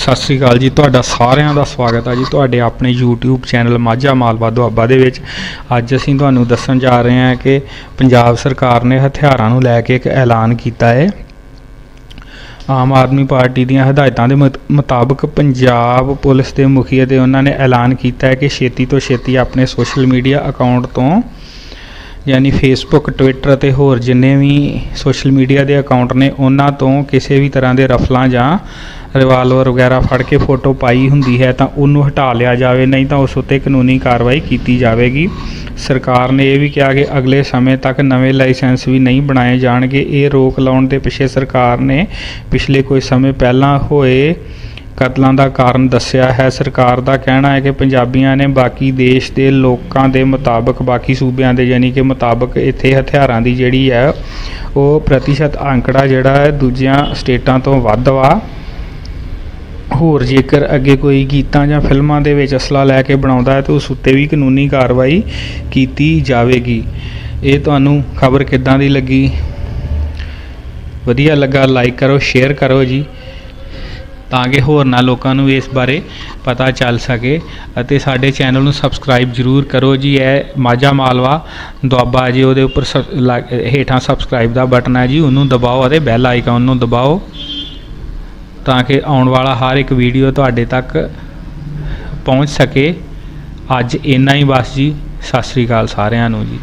ਸਤਿ ਸ੍ਰੀ ਅਕਾਲ ਜੀ, ਤੁਹਾਡਾ ਸਾਰਿਆਂ ਦਾ ਸਵਾਗਤ ਹੈ ਜੀ ਤੁਹਾਡੇ ਆਪਣੇ YouTube ਚੈਨਲ ਮਾਝਾ ਮਾਲਵਾ ਦੁਆਬਾ ਦੇ ਵਿੱਚ। ਅੱਜ ਅਸੀਂ ਤੁਹਾਨੂੰ ਦੱਸਣ ਜਾ ਰਹੇ ਹਾਂ ਕਿ ਪੰਜਾਬ ਸਰਕਾਰ ਨੇ ਹਥਿਆਰਾਂ ਨੂੰ ਲੈ ਕੇ ਇੱਕ ਐਲਾਨ ਕੀਤਾ ਹੈ। ਆਮ ਆਦਮੀ ਪਾਰਟੀ ਦੀਆਂ ਹਦਾਇਤਾਂ ਦੇ ਮੁਤ- ਮੁਤਾਬਕ ਪੰਜਾਬ ਪੁਲਿਸ ਦੇ ਮੁਖੀ ਅਤੇ ਉਹਨਾਂ ਨੇ ਐਲਾਨ ਕੀਤਾ ਹੈ ਕਿ ਛੇਤੀ ਤੋਂ ਛੇਤੀ ਆਪਣੇ ਸੋਸ਼ਲ ਮੀਡੀਆ ਅਕਾਊਂਟ ਤੋਂ ਯਾਨੀ ਫੇਸਬੁੱਕ ਟਵਿੱਟਰ ਅਤੇ ਹੋਰ ਜਿੰਨੇ ਵੀ ਸੋਸ਼ਲ ਮੀਡੀਆ ਦੇ ਅਕਾਊਂਟ ਨੇ, ਉਹਨਾਂ ਤੋਂ ਕਿਸੇ ਵੀ ਤਰ੍ਹਾਂ ਦੇ ਰਫਲਾਂ ਜਾਂ ਰਿਵਾਲਵਰ ਵਗੈਰਾ ਫੜ ਕੇ ਫੋਟੋ ਪਾਈ ਹੁੰਦੀ ਹੈ, ਤਾਂ ਉਹਨੂੰ ਹਟਾ ਲਿਆ ਜਾਵੇ, ਨਹੀਂ ਤਾਂ ਉਸ ਉੱਤੇ ਕਾਨੂੰਨੀ ਕਾਰਵਾਈ ਕੀਤੀ ਜਾਵੇਗੀ। ਸਰਕਾਰ ਨੇ ਇਹ ਵੀ ਕਿਹਾ ਕਿ ਅਗਲੇ ਸਮੇਂ ਤੱਕ ਨਵੇਂ ਲਾਇਸੈਂਸ ਵੀ ਨਹੀਂ ਬਣਾਏ ਜਾਣਗੇ। ਇਹ ਰੋਕ ਲਾਉਣ ਦੇ ਪਿੱਛੇ ਸਰਕਾਰ ਨੇ ਪਿਛਲੇ ਕੁਝ ਸਮੇਂ ਪਹਿਲਾਂ ਹੋਏ ਕਤਲਾਂ ਦਾ ਕਾਰਨ ਦੱਸਿਆ ਹੈ। ਸਰਕਾਰ ਦਾ ਕਹਿਣਾ ਹੈ ਕਿ ਪੰਜਾਬੀਆਂ ਨੇ ਬਾਕੀ ਦੇਸ਼ ਦੇ ਲੋਕਾਂ ਦੇ ਮੁਤਾਬਕ, ਬਾਕੀ ਸੂਬਿਆਂ ਦੇ ਯਾਨੀ ਕਿ ਮੁਤਾਬਕ ਇੱਥੇ ਹਥਿਆਰਾਂ ਦੀ ਜਿਹੜੀ ਹੈ, ਉਹ ਪ੍ਰਤੀਸ਼ਤ ਅੰਕੜਾ ਜਿਹੜਾ ਹੈ ਦੂਜੀਆਂ ਸਟੇਟਾਂ ਤੋਂ ਵੱਧ ਵਾ। ਹੋਰ ਜੇਕਰ ਅੱਗੇ ਕੋਈ ਗੀਤਾਂ ਜਾਂ ਫਿਲਮਾਂ ਦੇ ਵਿੱਚ ਅਸਲਾ ਲੈ ਕੇ ਬਣਾਉਂਦਾ ਹੈ, ਤਾਂ ਉਸ ਉੱਤੇ ਵੀ ਕਾਨੂੰਨੀ ਕਾਰਵਾਈ ਕੀਤੀ ਜਾਵੇਗੀ। ਇਹ ਤੁਹਾਨੂੰ ਖਬਰ ਕਿੱਦਾਂ ਦੀ ਲੱਗੀ? ਵਧੀਆ ਲੱਗਾ ਲਾਈਕ ਕਰੋ ਸ਼ੇਅਰ ਕਰੋ ਜੀ। ਤਾਂ ਕਿ ਹੋਰਨਾਂ ਲੋਕਾਂ ਨੂੰ ਵੀ ਇਸ ਬਾਰੇ ਪਤਾ ਚੱਲ ਸਕੇ। ਅਤੇ ਸਾਡੇ ਚੈਨਲ ਨੂੰ ਸਬਸਕ੍ਰਾਈਬ ਜਰੂਰ ਕਰੋ ਜੀ। ਇਹ ਮਾਝਾ ਮਾਲਵਾ ਦੁਆਬਾ ਜੀ, ਉਹਦੇ ਉੱਪਰ ਸਬ- ਹੇਠਾਂ ਸਬਸਕ੍ਰਾਈਬ ਦਾ ਬਟਨ ਹੈ ਜੀ, ਉਹਨੂੰ ਦਬਾਓ ਅਤੇ ਬੈਲ ਆਈਕਨ ਨੂੰ ਦਬਾਓ ਤਾਂ ਕਿ ਆਉਣ ਵਾਲਾ ਹਰ ਇੱਕ ਵੀਡੀਓ ਤੁਹਾਡੇ ਤੱਕ ਪਹੁੰਚ ਸਕੇ। ਅੱਜ ਇੰਨਾ ਹੀ ਬਸ ਜੀ। ਸਤਿ ਸ੍ਰੀ ਅਕਾਲ ਸਾਰਿਆਂ ਨੂੰ ਜੀ।